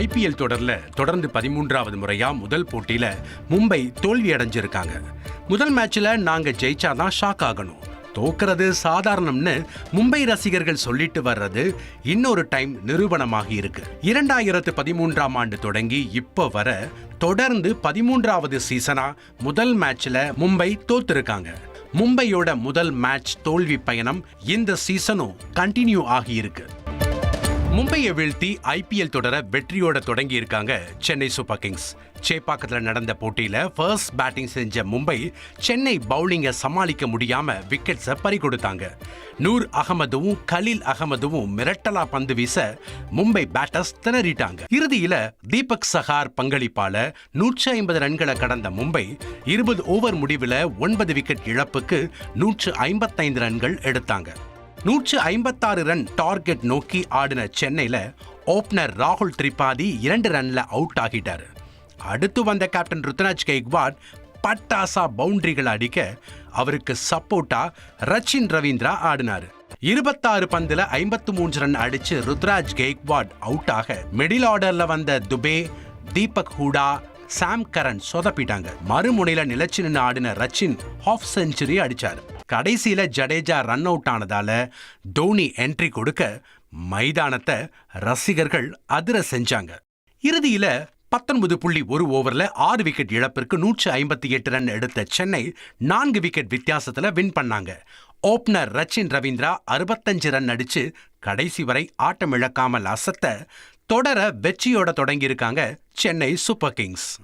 IPL தொடரில் தொடர்ந்து பதிமூன்றாவது முறையாக முதல் போட்டியில் மும்பை தோல்வி அடைஞ்சிருக்காங்க முதல் மேட்ச்ல நாங்க ஜெயிச்சாதான் ஷாக் ஆகணும். தோக்கிறது சாதாரணம்னு மும்பை ரசிகர்கள் சொல்லிட்டு வர்றது இன்னொரு டைம் நிரூபணமாகி இருக்கு. இரண்டாயிரத்து பதிமூன்றாம் ஆண்டு தொடங்கி இப்போ வர தொடர்ந்து பதிமூன்றாவது சீசனா முதல் மேட்ச்ல மும்பை தோத்துருக்காங்க. மும்பையோட முதல் மேட்ச் தோல்வி பயணம் இந்த சீசனும் கண்டினியூ ஆகியிருக்கு மும்பையை வீழ்த்தி ஐபிஎல் தொடர வெற்றியோட தொடங்கி இருக்காங்க சென்னை சூப்பர் கிங்ஸ். சேப்பாக்கத்தில் நடந்த போட்டியில் ஃபர்ஸ்ட் பேட்டிங் செஞ்ச மும்பை சென்னை பவுலிங்கை சமாளிக்க முடியாம விக்கெட்ஸை பறி கொடுத்தாங்க நூர் அகமதுவும் கலீல் அகமதுவும் மிரட்டலா பந்து வீச மும்பை பேட்டர்ஸ் திணறிட்டாங்க. இறுதியில தீபக் சஹார் பங்களிப்பால நூற்றி ஐம்பது ரன்களை கடந்த மும்பை இருபது ஓவர் முடிவில் ஒன்பது விக்கெட் இழப்புக்கு நூற்று ஐம்பத்தைந்து ரன்கள் எடுத்தாங்க. நூற்று ஐம்பத்தாறு ரன் டார்கெட் நோக்கி ஆடின சென்னையில் ஓப்பனர் ராகுல் திரிபாதி இரண்டு ரன்ல அவுட் ஆகிட்டார். அடுத்து வந்த கேப்டன் ருத்ராஜ் கெய்க்வாட் பட்டாசா பவுண்டரிகள் அடிக்க அவருக்கு சப்போர்ட்டா ரச்சின் ரவீந்திரா ஆடினாரு. இருபத்தாறு பந்தில் ஐம்பத்து மூன்று ரன் அடிச்சு ருத்ராஜ் கெய்க்வாட் அவுட் ஆக மிடில் ஆர்டர்ல வந்த துபே தீபக் ஹூடா சாம் கரன் சொதப்பிட்டாங்க. மறுமுனையில நிலச்சின்னு நின்று ஆடின ரச்சின் ஹாஃப் செஞ்சுரி அடிச்சாரு. கடைசியில ஜடேஜா ரன் அவுட் ஆனதால தோனி என்ட்ரி கொடுக்க மைதானத்தை ரசிகர்கள் அதிர செஞ்சாங்க. இறுதியில பத்தொன்பது புள்ளி ஒரு ஓவர்ல ஆறு விக்கெட் இழப்பிற்கு நூற்று ஐம்பத்தி எட்டு ரன் எடுத்த சென்னை நான்கு விக்கெட் வித்தியாசத்துல வின் பண்ணாங்க. ஓப்பனர் ரச்சின் ரவீந்திரா அறுபத்தஞ்சு ரன் அடிச்சு கடைசி வரை ஆட்டம் இழக்காமல் அசத்த தொடர வெற்றியோட தொடங்கியிருக்காங்க சென்னை சூப்பர் கிங்ஸ்.